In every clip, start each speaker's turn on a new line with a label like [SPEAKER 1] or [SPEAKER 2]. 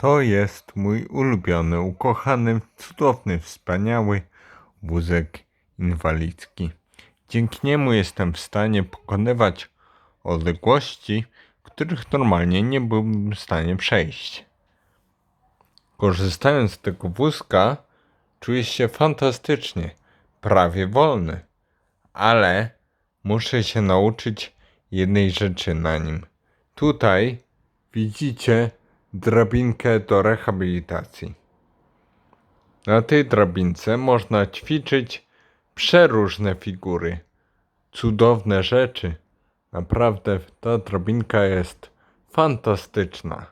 [SPEAKER 1] To jest mój ulubiony, ukochany, cudowny, wspaniały wózek inwalidzki. Dzięki niemu jestem w stanie pokonywać odległości, których normalnie nie byłbym w stanie przejść. Korzystając z tego wózka, czuję się fantastycznie, prawie wolny, ale muszę się nauczyć jednej rzeczy na nim. Tutaj widzicie drabinkę do rehabilitacji. Na tej drabince można ćwiczyć przeróżne figury, cudowne rzeczy. Naprawdę ta drabinka jest fantastyczna.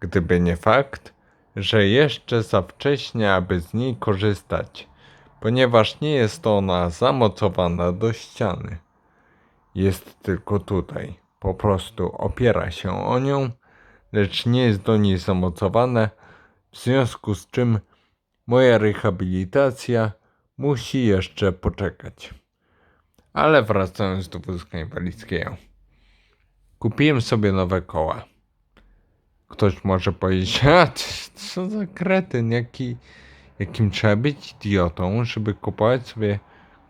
[SPEAKER 1] Gdyby nie fakt, że jeszcze za wcześnie, aby z niej korzystać, ponieważ nie jest ona zamocowana do ściany. Jest tylko tutaj. Po prostu opiera się o nią, lecz nie jest do niej zamocowane, w związku z czym moja rehabilitacja musi jeszcze poczekać. Ale wracając do wózka inwalidzkiego. Kupiłem sobie nowe koła. Ktoś może powiedzieć, a co za kretyn, jaki, jakim trzeba być idiotą, żeby kupować sobie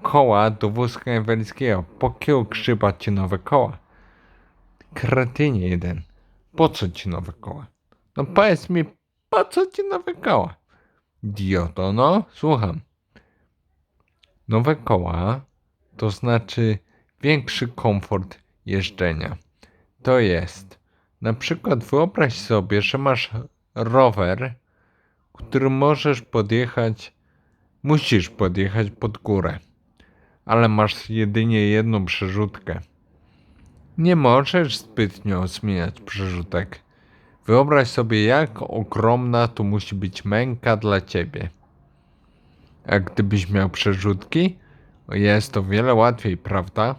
[SPEAKER 1] koła do wózka inwalidzkiego. Po kiego ci nowe koła? Kretynie jeden. Po co ci nowe koła? No powiedz mi, po co ci nowe koła? Idioto, no, słucham. Nowe koła to znaczy większy komfort jeżdżenia. To jest, na przykład wyobraź sobie, że masz rower, który możesz podjechać, musisz podjechać pod górę, ale masz jedynie jedną przerzutkę. Nie możesz zbytnio zmieniać przerzutek. Wyobraź sobie, jak ogromna to musi być męka dla ciebie. A gdybyś miał przerzutki, jest to wiele łatwiej, prawda?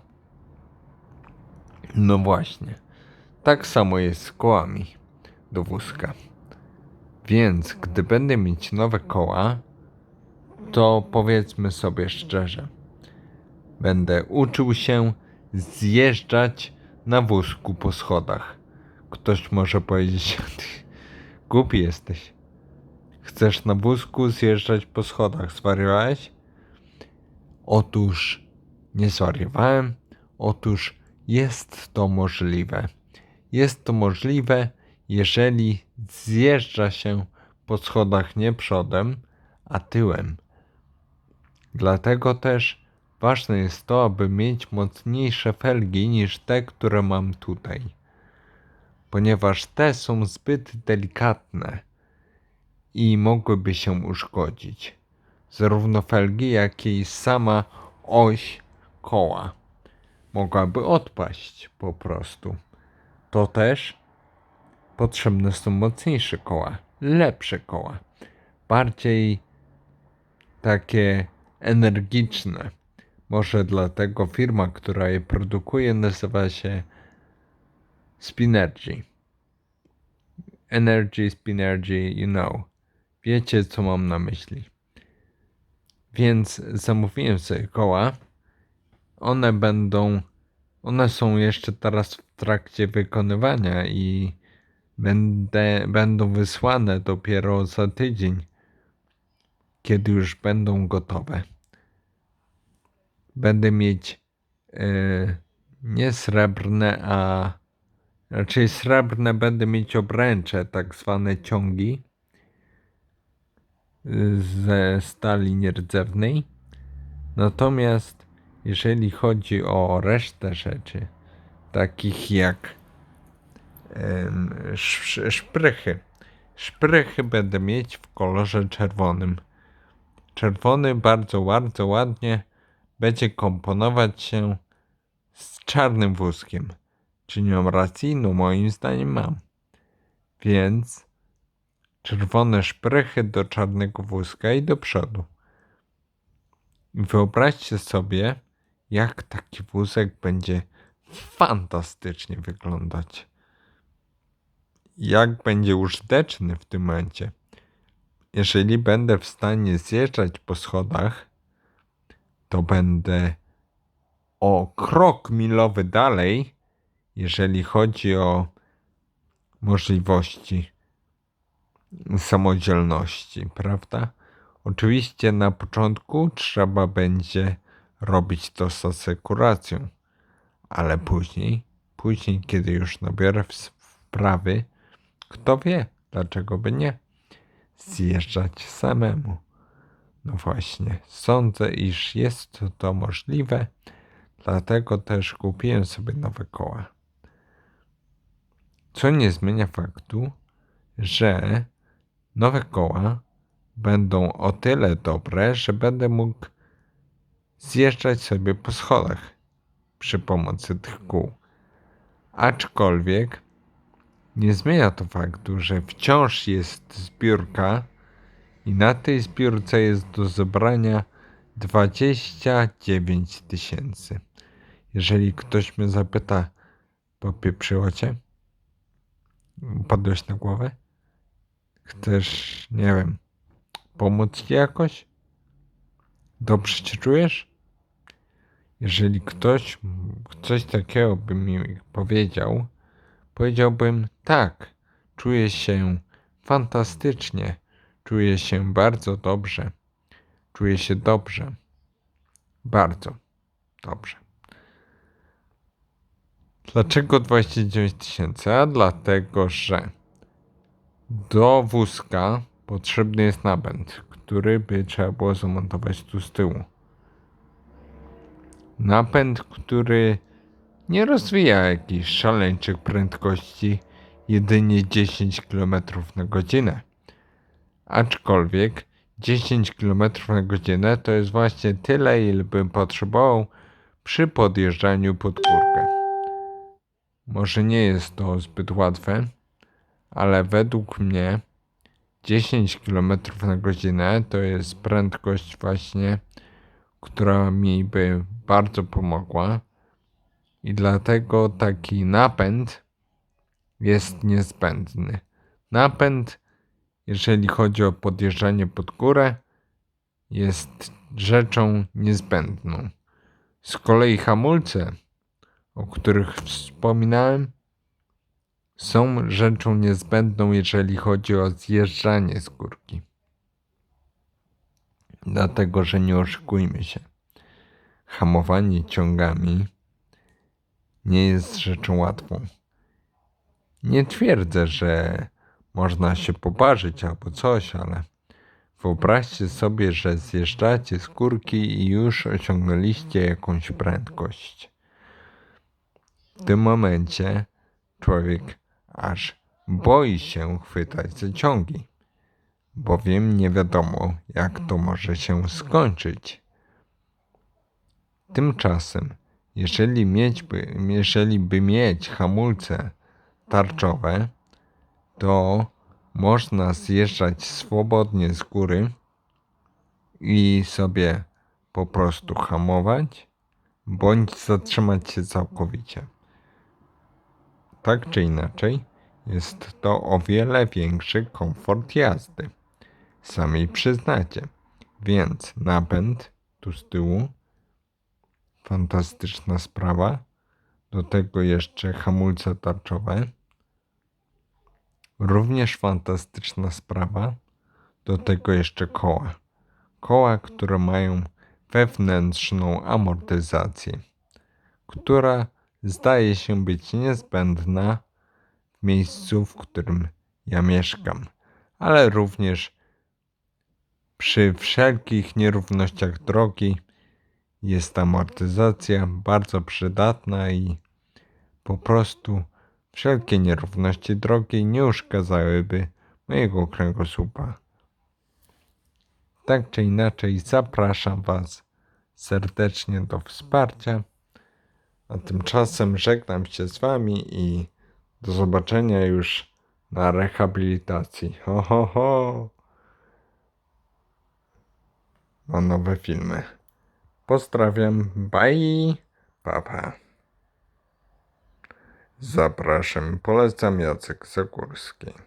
[SPEAKER 1] No właśnie. Tak samo jest z kołami do wózka. Więc gdy będę mieć nowe koła, to powiedzmy sobie szczerze, będę uczył się zjeżdżać na wózku po schodach. Ktoś może powiedzieć, głupi jesteś. Chcesz na wózku zjeżdżać po schodach, zwariowałeś? Otóż nie zwariowałem. Otóż jest to możliwe. Jest to możliwe, jeżeli zjeżdża się po schodach nie przodem, a tyłem. Dlatego też ważne jest to, aby mieć mocniejsze felgi niż te, które mam tutaj, ponieważ te są zbyt delikatne i mogłyby się uszkodzić. Zarówno felgi, jak i sama oś koła mogłaby odpaść po prostu. To też potrzebne są mocniejsze koła, lepsze koła, bardziej takie energiczne. Może dlatego firma, która je produkuje, nazywa się Spinergy. Energy, Spinergy, you know. Wiecie, co mam na myśli. Więc zamówiłem sobie koła. One będą, one są jeszcze teraz w trakcie wykonywania i będę, będą wysłane dopiero za tydzień, kiedy już będą gotowe. Będę mieć yy, nie srebrne, a raczej srebrne będę mieć obręcze, tak zwane ciągi ze stali nierdzewnej. Natomiast jeżeli chodzi o resztę rzeczy, takich jak sz szprychy, szprychy będę mieć w kolorze czerwonym. Czerwony bardzo, bardzo ładnie będzie komponować się z czarnym wózkiem. Czy nie mam racji? No moim zdaniem mam. Więc czerwone szprychy do czarnego wózka i do przodu. Wyobraźcie sobie, jak taki wózek będzie fantastycznie wyglądać. Jak będzie użyteczny w tym momencie. Jeżeli będę w stanie zjeżdżać po schodach, to będę o krok milowy dalej, jeżeli chodzi o możliwości samodzielności, prawda? Oczywiście na początku trzeba będzie robić to z asekuracją, ale później, później, kiedy już nabiorę wprawy, kto wie, dlaczego by nie zjeżdżać samemu. No właśnie, sądzę, iż jest to możliwe, dlatego też kupiłem sobie nowe koła. Co nie zmienia faktu, że nowe koła będą o tyle dobre, że będę mógł zjeżdżać sobie po schodach przy pomocy tych kół. Aczkolwiek nie zmienia to faktu, że wciąż jest zbiórka i na tej zbiórce jest do zebrania 29 tysięcy. Jeżeli ktoś mnie zapyta, popieprzyło cię? Padłeś na głowę? Chcesz, nie wiem, pomóc ci jakoś? Dobrze się czujesz? Jeżeli ktoś coś takiego by mi powiedział, powiedziałbym tak, czuję się fantastycznie, czuję się bardzo dobrze, czuję się dobrze, bardzo dobrze. Dlaczego 29 tysięcy? A dlatego, że do wózka potrzebny jest napęd, który by trzeba było zamontować tu z tyłu. Napęd, który nie rozwija jakichś szaleńczych prędkości, jedynie 10 km na godzinę. Aczkolwiek 10 km na godzinę to jest właśnie tyle, ile bym potrzebował przy podjeżdżaniu pod górkę. Może nie jest to zbyt łatwe, ale według mnie 10 km na godzinę to jest prędkość właśnie, która mi by bardzo pomogła. I dlatego taki napęd jest niezbędny. Napęd, jeżeli chodzi o podjeżdżanie pod górę, jest rzeczą niezbędną. Z kolei hamulce, o których wspominałem, są rzeczą niezbędną, jeżeli chodzi o zjeżdżanie z górki. Dlatego, że nie oszukujmy się. Hamowanie ciągami nie jest rzeczą łatwą. Nie twierdzę, że można się poparzyć albo coś, ale wyobraźcie sobie, że zjeżdżacie z górki i już osiągnęliście jakąś prędkość. W tym momencie człowiek aż boi się chwytać za ciągi, bowiem nie wiadomo, jak to może się skończyć. Tymczasem, jeżeli, mieć by, jeżeli by mieć hamulce tarczowe, to można zjeżdżać swobodnie z góry i sobie po prostu hamować, bądź zatrzymać się całkowicie. Tak czy inaczej, jest to o wiele większy komfort jazdy. Sami przyznacie. Więc napęd tu z tyłu fantastyczna sprawa. Do tego jeszcze hamulce tarczowe. Również fantastyczna sprawa. Do tego jeszcze koła. Koła, które mają wewnętrzną amortyzację, która zdaje się być niezbędna w miejscu, w którym ja mieszkam, ale również przy wszelkich nierównościach drogi jest amortyzacja bardzo przydatna i po prostu wszelkie nierówności drogi nie uszkadzałyby mojego kręgosłupa. Tak czy inaczej, zapraszam Was serdecznie do wsparcia. A tymczasem żegnam się z Wami i do zobaczenia już na rehabilitacji. Ho, ho, ho! Na nowe filmy. Pozdrawiam, bye, papa. Zapraszam, polecam Jacek Zagórski.